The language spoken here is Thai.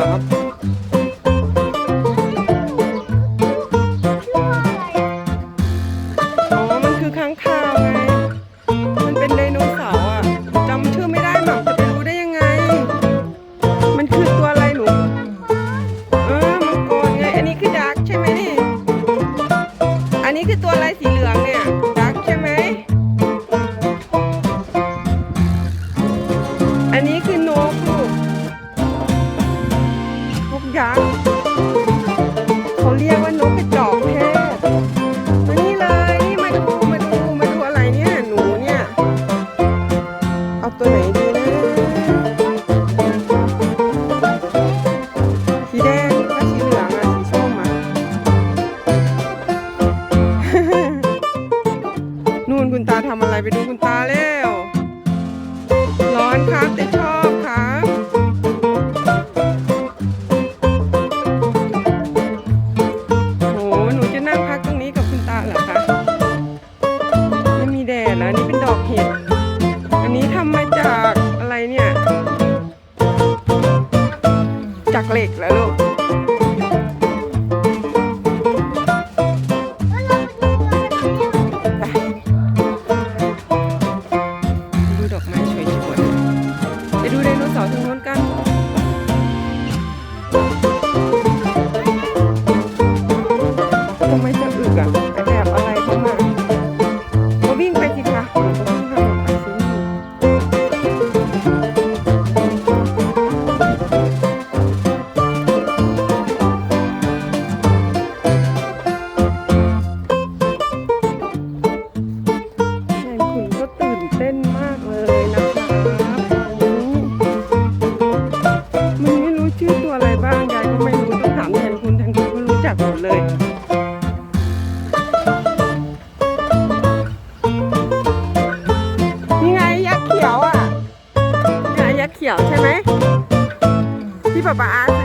up. นู่นคุณตาทำอะไรไปดูคุณตาแล้วร้อนครับแต่ชอบครับโหหนูจะนั่งพักตรงนี้กับคุณตาเหรอคะไม่มีแดดนะนี่เป็นดอกเห็ด อันนี้ทำมาจากอะไรเนี่ย จากเหล็กแล้วลูก ป๊า